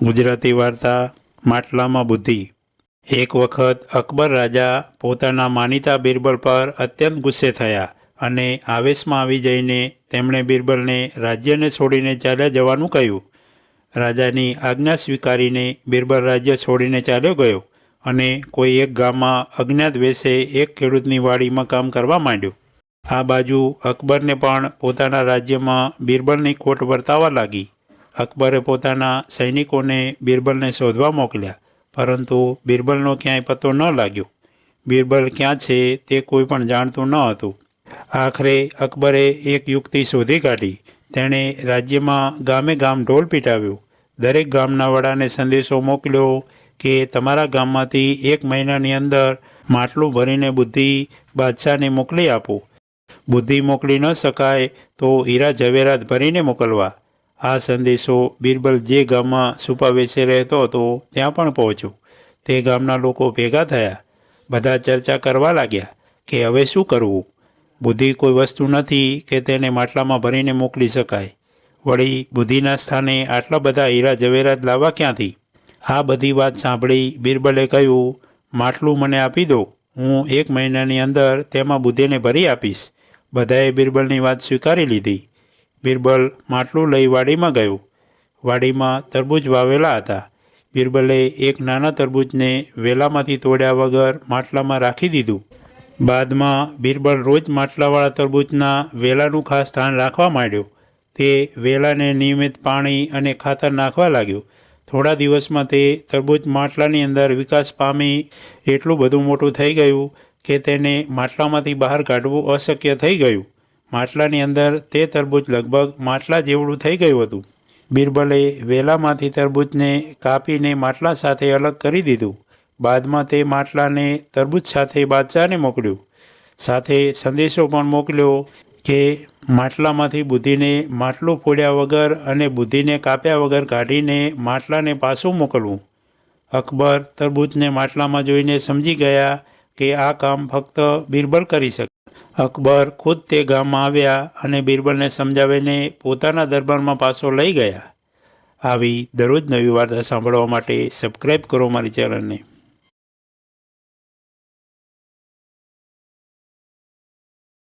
ગુજરાતી વાર્તા માટલામાં બુદ્ધિ. એક વખત અકબર રાજા પોતાના માનીતા બિરબલ પર અત્યંત ગુસ્સે થયા અને આવેશમાં આવી જઈને તેમણે બિરબલને રાજ્યને છોડીને ચાલ્યા જવાનું કહ્યું. રાજાની આજ્ઞા સ્વીકારીને બિરબલ રાજ્ય છોડીને ચાલ્યો ગયો અને કોઈ એક ગામમાં અજ્ઞાત વેશે એક ખેડૂતની વાડીમાં કામ કરવા માંડ્યું. આ બાજુ અકબરને પણ પોતાના રાજ્યમાં બિરબલની ખોટ વર્તાવા લાગી. અકબરે પોતાના સૈનિકોને બિરબલને શોધવા મોકલ્યા, પરંતુ બિરબલનો ક્યાંય પત્તો ન લાગ્યો. બિરબલ ક્યાં છે તે કોઈ પણ જાણતું ન હતું. આખરે અકબરે એક યુક્તિ શોધી કાઢી. તેણે રાજ્યમાં ગામે ગામ ઢોલ પીટાવ્યો. દરેક ગામના વડાને સંદેશો મોકલ્યો કે તમારા ગામમાંથી એક મહિનાની અંદર માટલું ભરીને બુદ્ધિ બાદશાહને મોકલી આપો. બુદ્ધિ મોકલી ન શકાય તો હીરા ઝવેરાત ભરીને મોકલવા. આ સંદેશો બિરબલ જે ગામમાં સુપાવેશે રહેતો હતો, ત્યાં પણ પહોંચ્યો. તે ગામના લોકો ભેગા થયા. બધા ચર્ચા કરવા લાગ્યા કે હવે શું કરવું? બુદ્ધિ કોઈ વસ્તુ નથી કે તેને માટલામાં ભરીને મોકલી શકાય. વળી બુદ્ધિના સ્થાને આટલા બધા હીરા ઝવેરાત લાવવા ક્યાંથી? આ બધી વાત સાંભળી બિરબલે કહ્યું, માટલું મને આપી દો. હું એક મહિનાની અંદર તેમાં બુદ્ધિને ભરી આપીશ. બધાએ બિરબલની વાત સ્વીકારી લીધી. બિરબલ માટલું લઈ વાડીમાં ગયો. વાડીમાં તરબૂચ વાવેલા હતા. બિરબલે એક નાના તરબૂચને વેલામાંથી તોડ્યા વગર માટલામાં રાખી દીધું. બાદમાં બિરબલ રોજ માટલાવાળા તરબૂચના વેલાનું ખાસ સ્થાન રાખવા માંડ્યો. તે વેલાને નિયમિત પાણી અને ખાતર નાખવા લાગ્યો. થોડા દિવસમાં તે તરબૂચ માટલાની અંદર વિકાસ પામી એટલું બધું મોટું થઈ ગયું કે તેને માટલામાંથી બહાર કાઢવું અશક્ય થઈ ગયું. માટલાની અંદર તે તરબૂચ લગભગ માટલા જેવડું થઈ ગયું હતું. બિરબલે વેલામાંથી તરબૂચને કાપીને માટલા સાથે અલગ કરી દીધું. બાદમાં તે માટલાને તરબૂચ સાથે બાદશાહને મોકલ્યું. સાથે સંદેશો પણ મોકલ્યો કે માટલામાંથી બુદ્ધિને માટલું ફોડ્યા વગર અને બુદ્ધિને કાપ્યા વગર કાઢીને માટલાને પાછું મોકલવું. અકબર તરબૂચને માટલામાં જોઈને સમજી ગયા કે આ કામ ફક્ત બિરબલ કરી શકે. અકબર ખુદ તે ગામમાં આવ્યા અને બિરબલને સમજાવીને પોતાના દરબારમાં પાછો લઈ ગયા. આવી દરરોજ નવી વાર્તા સાંભળવા માટે સબસ્ક્રાઈબ કરો મારી ચેનલને